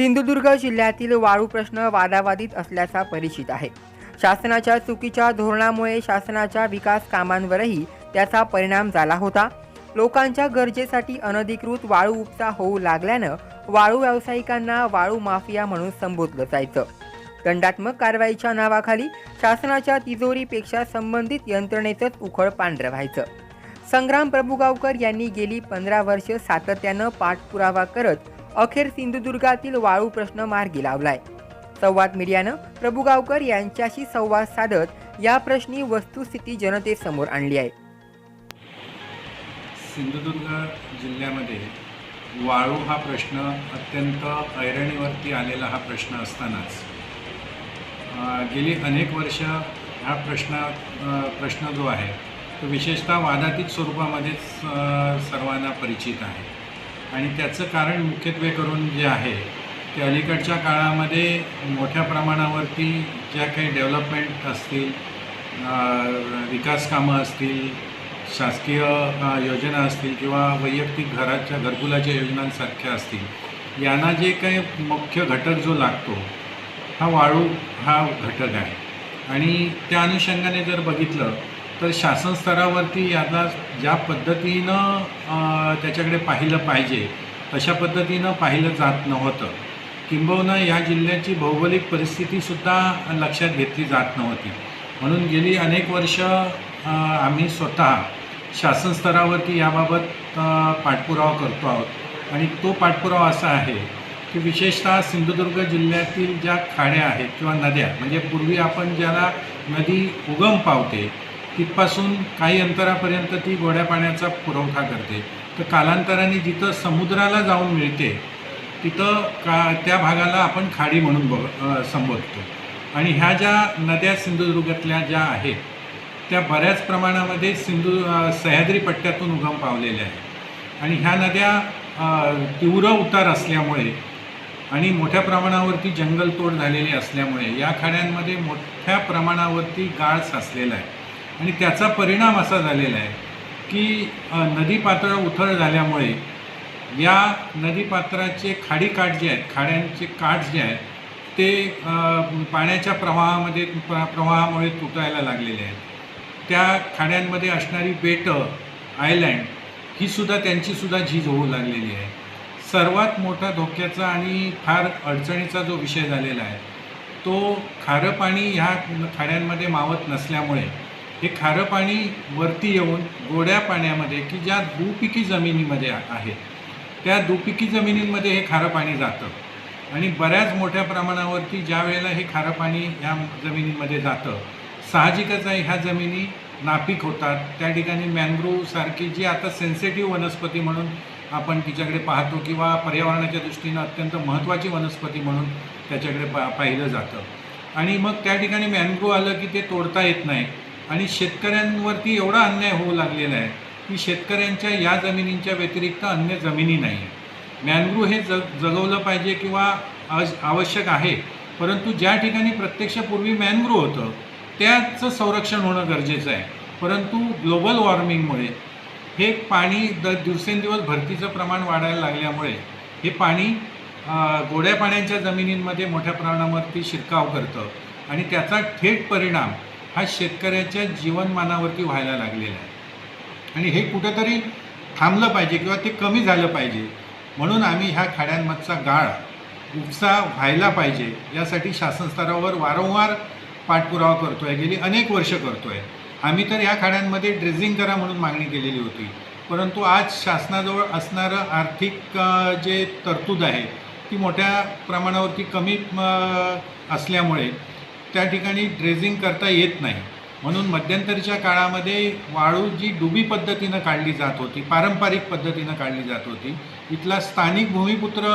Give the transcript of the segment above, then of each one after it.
सिंधुदुर्ग जिल्ह्यातील वाळू प्रश्न वादावादित असल्याचा परिचित आहे. शासनाच्या चुकीच्या धोरणामुळे शासनाच्या विकास कामांवरही त्याचा परिणाम झाला होता. लोकांच्या गरजेसाठी अनधिकृत वाळू उपसा होऊ लागल्यानं वाळू व्यावसायिकांना वाळू माफिया म्हणून संबोधलं जायचं. दंडात्मक कारवाईच्या नावाखाली शासनाच्या तिजोरीपेक्षा संबंधित यंत्रणेतच उखळ पांढरं व्हायचं. संग्राम प्रभुगावकर यांनी गेली पंधरा वर्ष सातत्यानं पाठपुरावा करत अखेर सिंधुदुर्गातील वाळू प्रश्न मार्गी लावलाय. संवाद मीडियानं प्रभुगावकर यांच्याशी संवाद साधत या प्रश्नी वस्तुस्थिती जनतेसमोर आणली आहे. सिंधुदुर्ग जिल्ह्यामध्ये वाळू हा प्रश्न अत्यंत ऐरणीवरती आलेला हा प्रश्न असतानाच गेली अनेक वर्ष हा प्रश्न प्रश्न जो आहे तो विशेषतः वादातीत स्वरूपामध्येच सर्वांना परिचित आहे. आणि त्याचं कारण मुख्यत्वे करून जे आहे ते अलीकडच्या काळामध्ये मोठ्या प्रमाणावरती ज्या काही डेव्हलपमेंट असतील विकासकामं विकास कामं असतील शासकीय योजना असतील किंवा वैयक्तिक घराच्या घरकुलाच्या योजनांसारख्या असतील यांना जे काही मुख्य घटक जो लागतो हा वाळू हा घटक आहे. आणि त्या अनुषंगाने जर बघितलं तर शासन स्तरावरती याला ज्या पद्धतीनं त्याच्याकडे पाहिलं पाहिजे तशा पद्धतीनं पाहिलं जात नव्हतं. किंबहुना या जिल्ह्याची भौगोलिक परिस्थितीसुद्धा लक्षात घेतली जात नव्हती. म्हणून गेली अनेक वर्ष आम्ही स्वतः शासन स्तरावरती याबाबत पाठपुरावा करतो आहोत. आणि तो पाठपुरावा असा आहे की विशेषतः सिंधुदुर्ग जिल्ह्यातील ज्या खाड्या आहेत किंवा नद्या म्हणजे पूर्वी आपण ज्याला नदी उगम पावते तिथपासून काही अंतरापर्यंत ती गोड्या पाण्याचा पुरवठा करते. तर कालांतराने जिथं समुद्राला जाऊन मिळते तिथं का त्या भागाला आपण खाडी म्हणून बघ संबोधतो. आणि ह्या ज्या नद्या सिंधुदुर्गातल्या ज्या आहेत त्या बऱ्याच प्रमाणामध्ये सिंधू सह्याद्री पट्ट्यातून उगम पावलेल्या आहेत. आणि ह्या नद्या तीव्र उतार असल्यामुळे आणि मोठ्या प्रमाणावरती जंगलतोड झालेली असल्यामुळे या खाड्यांमध्ये मोठ्या प्रमाणावरती गाळ साचलेला आहे. आणि त्याचा परिणाम असा झालेला आहे की नदीपात्र नदी उथळ झाल्यामुळे या नदीपात्राचे खाडी काठ जे आहेत खाड्यांचे काठ जे आहेत ते पाण्याच्या प्रवाहामध्ये प्र प्रवाहामुळे तुटायला लागलेले आहेत. त्या खाड्यांमध्ये असणारी बेटं आयलँड ही सुद्धा त्यांची सुद्धा झीज होऊ लागलेली आहे. सर्वात मोठा धोक्याचा आणि फार अडचणीचा जो विषय झालेला आहे तो खारं पाणी ह्या खाड्यांमध्ये मावत नसल्यामुळे हे खारं पाणी वरती येऊन गोड्या पाण्यामध्ये की ज्या दुपिकी जमिनीमध्ये आहे आहेत त्या दुपिकी जमिनींमध्ये हे खारं पाणी जातं. आणि बऱ्याच मोठ्या प्रमाणावरती ज्या वेळेला हे खारं पाणी ह्या जमिनींमध्ये जातं साहजिकच आहे ह्या जमिनी नापीक होतात. त्या ठिकाणी मँग्रोव्हसारखी जी आता सेन्सिटिव्ह वनस्पती म्हणून आपण तिच्याकडे पाहतो किंवा पर्यावरणाच्या दृष्टीनं अत्यंत महत्त्वाची वनस्पती म्हणून त्याच्याकडे पा पाहिलं जातं. आणि मग त्या ठिकाणी मॅंग्रोव्ह आलं की ते तोडता येत नाही. आणि शेतकऱ्यांवरती एवढा अन्याय होऊ लागलेला आहे की शेतकऱ्यांच्या या जमिनींच्या व्यतिरिक्त अन्य जमिनी नाही. मॅनग्रू हे जग जगवलं पाहिजे किंवा आवश्यक आहे परंतु ज्या ठिकाणी प्रत्यक्ष पूर्वी होतं त्याचं संरक्षण होणं गरजेचं आहे. परंतु ग्लोबल वॉर्मिंगमुळे हे पाणी द दिवसेंदिवस भरतीचं प्रमाण वाढायला लागल्यामुळे हे पाणी गोड्या पाण्याच्या जमिनींमध्ये मोठ्या प्रमाणावरती शिरकाव करतं आणि त्याचा थेट परिणाम हा शेतकऱ्याच्या जीवनमानावरती व्हायला लागलेला आहे. आणि हे कुठंतरी थांबलं पाहिजे किंवा ते कमी झालं पाहिजे. म्हणून आम्ही ह्या खाड्यांमधचा गाळ उपसा व्हायला पाहिजे यासाठी शासन स्तरावर वारंवार पाठपुरावा करतो आहे गेली अनेक वर्ष करतो आहे आम्ही तर ह्या खाड्यांमध्ये ड्रेझिंग करा म्हणून मागणी केलेली होती. परंतु आज शासनाजवळ असणारं आर्थिक जे तरतूद आहे ती मोठ्या प्रमाणावरती कमी असल्यामुळे त्या ठिकाणी ड्रेझिंग करता येत नाही. म्हणून मध्यंतरीच्या काळामध्ये वाळू जी डुबी पद्धतीनं काढली जात होती पारंपरिक पद्धतीनं काढली जात होती इथला स्थानिक भूमिपुत्र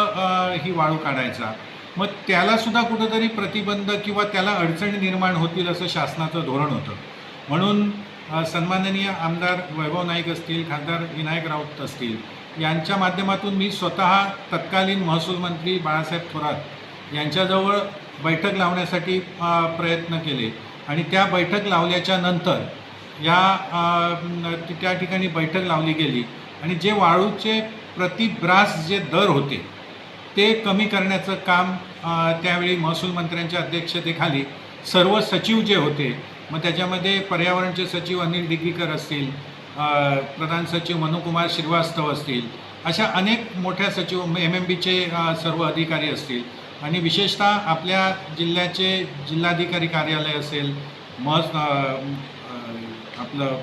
ही वाळू काढायचा. मग त्यालासुद्धा कुठंतरी प्रतिबंध किंवा त्याला अडचणी निर्माण होतील असं शासनाचं धोरण होतं. म्हणून सन्माननीय आमदार वैभव नाईक असतील खासदार विनायक राऊत असतील यांच्या माध्यमातून मी स्वतः तत्कालीन महसूल मंत्री बाळासाहेब थोरात यांच्याजवळ बैठक लावण्यासाठी प्रयत्न केले. आणि त्या बैठक लावल्याच्या नंतर या त्या ठिकाणी बैठक लावली गेली. आणि जे वाळूचे प्रतिब्रास जे दर होते ते कमी करण्याचं काम त्यावेळी महसूल मंत्र्यांच्या अध्यक्षतेखाली सर्व सचिव जे होते मग त्याच्यामध्ये पर्यावरणचे सचिव अनिल डिग्रीकर असतील प्रधान सचिव मनुकुमार श्रीवास्तव असतील अशा अनेक मोठ्या सचिव एम एम बीचे सर्व अधिकारी असतील. आणि विशेषतः आपल्या जिल्ह्याचे जिल्हाधिकारी कार्यालय असेल मस आपलं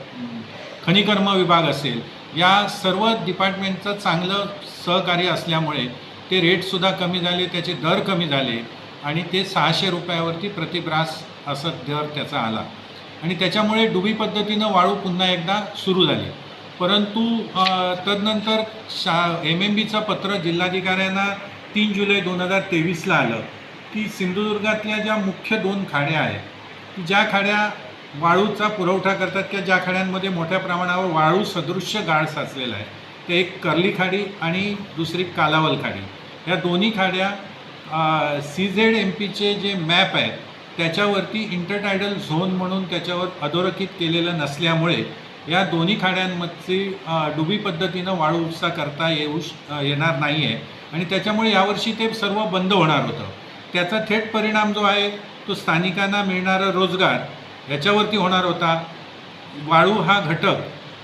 खनिकर्म विभाग असेल या सर्व डिपार्टमेंटचं चांगलं सहकार्य असल्यामुळे ते रेटसुद्धा कमी झाले त्याचे दर कमी झाले आणि ते सहाशे रुपयावरती प्रतिब्रास असं दर त्याचा आला. आणि त्याच्यामुळे डुबी पद्धतीनं वाळू पुन्हा एकदा सुरू झाली. परंतु तदनंतर शा एम एम बीचं पत्र जिल्हाधिकाऱ्यांना तीन जुलै दोन हजार तेवीसला आलं की सिंधुदुर्गातल्या ज्या मुख्य दोन खाड्या आहेत की ज्या खाड्या वाळूचा पुरवठा करतात किंवा ज्या खाड्यांमध्ये मोठ्या प्रमाणावर वाळू सदृश्य गाळ साचलेला आहे ते एक कर्ली खाडी आणि दुसरी कालावल खाडी. या दोन्ही खाड्या सी झेड एम पीचे जे मॅप आहे त्याच्यावरती इंटरटायडल झोन म्हणून त्याच्यावर अधोरेखित केलेलं नसल्यामुळे या दोन्ही खाड्यांमधची डुबी पद्धतीनं वाळू उपसा करता येऊ श- येणार नाही आहे आणि त्याच्यामुळे यावर्षी ते सर्व बंद होणार होतं. त्याचा थेट परिणाम जो आहे तो स्थानिकांना मिळणारा रोजगार याच्यावरती होणार होता. वाळू हा घटक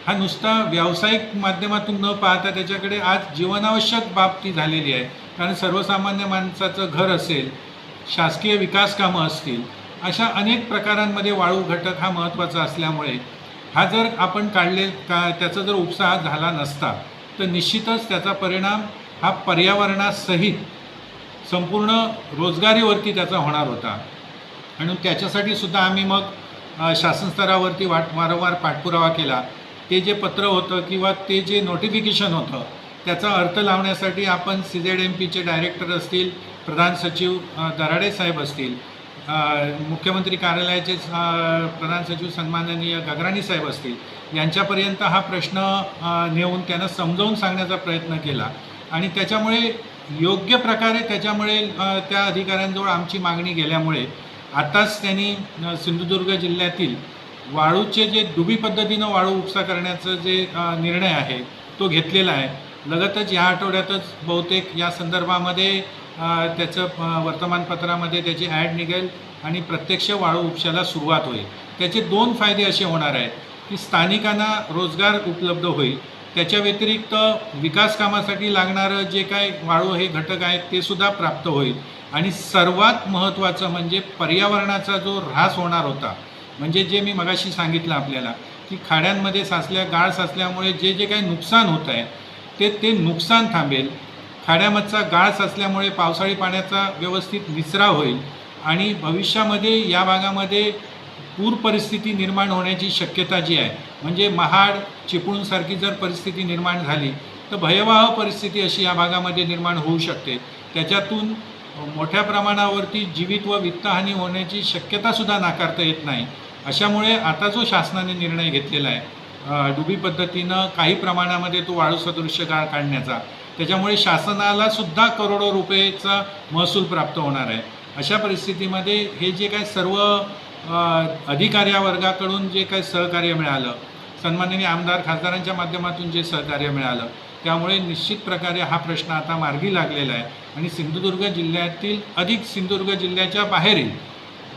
हा नुसता व्यावसायिक माध्यमातून न पाहता त्याच्याकडे आज जीवनावश्यक बाब ती झालेली आहे. कारण सर्वसामान्य माणसाचं घर असेल शासकीय विकास कामं असतील अशा अनेक प्रकारांमध्ये वाळू घटक हा महत्त्वाचा असल्यामुळे हा जर आपण काढले का त्याचा जर उपसा झाला नसता तर निश्चितच त्याचा परिणाम हा पर्यावरणासहित संपूर्ण रोजगारीवरती त्याचा होणार होता. आणि त्याच्यासाठी सुद्धा आम्ही मग शासन स्तरावरती वाट वारंवार पाठपुरावा केला. ते जे पत्र होतं किंवा ते जे नोटिफिकेशन होतं त्याचा अर्थ लावण्यासाठी आपण सी झेड एम पीचे डायरेक्टर असतील प्रधान सचिव दराडे साहेब असतील मुख्यमंत्री कार्यालयाचे प्रधान सचिव सन्माननीय गगराणी साहेब असतील यांच्यापर्यंत हा प्रश्न नेऊन त्यांना समजावून सांगण्याचा प्रयत्न केला. आणि त्याच्यामुळे योग्य प्रकारे त्याच्यामुळे त्या अधिकाऱ्यांजवळ आमची मागणी गेल्यामुळे आताच त्यांनी सिंधुदुर्ग जिल्ह्यातील वाळूचे जे दुबी पद्धतीनं वाळू उपसा करण्याचं जे निर्णय आहे तो घेतलेला आहे. लगतच या आठवड्यातच बहुतेक या संदर्भामध्ये त्याचं वर्तमानपत्रामध्ये त्याची ॲड निघेल आणि प्रत्यक्ष वाळू उपशाला सुरुवात होईल. त्याचे दोन फायदे असे होणार आहेत की स्थानिकांना रोजगार उपलब्ध होईल त्याच्या व्यतिरिक्त विकास कामासाठी लागणारं जे काय वाळू हे घटक आहेत ते सुद्धा प्राप्त होईल. आणि सर्वात महत्त्वाचं म्हणजे पर्यावरणाचा जो ऱ्हास होणार होता म्हणजे जे मी मगाशी सांगितलं आपल्याला की खाड्यांमध्ये साचल्या गाळ साचल्यामुळे जे जे काही नुकसान होत आहे ते ते नुकसान थांबेल. खाड्यामधचा गाळ साचल्यामुळे पावसाळी पाण्याचा व्यवस्थित निचरा होईल. आणि भविष्यामध्ये या भागामध्ये पूर परिस्थिती निर्माण होण्याची शक्यता जी आहे म्हणजे महाड चिपळूणसारखी जर परिस्थिती निर्माण झाली तर भयवाह परिस्थिती अशी या भागामध्ये निर्माण होऊ शकते. त्याच्यातून मोठ्या प्रमाणावरती जीवित व वित्तहानी होण्याची शक्यतासुद्धा नाकारता येत नाही. अशामुळे आता जो शासनाने निर्णय घेतलेला आहे डुबी पद्धतीनं काही प्रमाणामध्ये तो वाळू सदृश्य गाळ काढण्याचा त्याच्यामुळे शासनाला सुद्धा करोडो रुपयेचा महसूल प्राप्त होणार आहे. अशा परिस्थितीमध्ये हे जे काय सर्व अ, या वर्गाकडून जे काही सहकार्य मिळालं सन्माननीय आमदार खासदारांच्या माध्यमातून जे सहकार्य मिळालं त्यामुळे निश्चित प्रकारे हा प्रश्न आता मार्गी लागलेला आहे. आणि सिंधुदुर्ग जिल्ह्यातील अधिक सिंधुदुर्ग जिल्ह्याच्या बाहेरील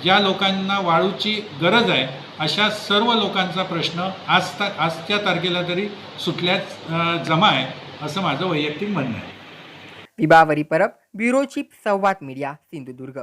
ज्या लोकांना वाळूची गरज आहे अशा सर्व लोकांचा प्रश्न आज ता आजच्या तारखेला तरी सुटल्याच जमा आहे असं माझं वैयक्तिक म्हणणं आहे. Vibhavari Parab bureau chief Samvad media Sindhudurg.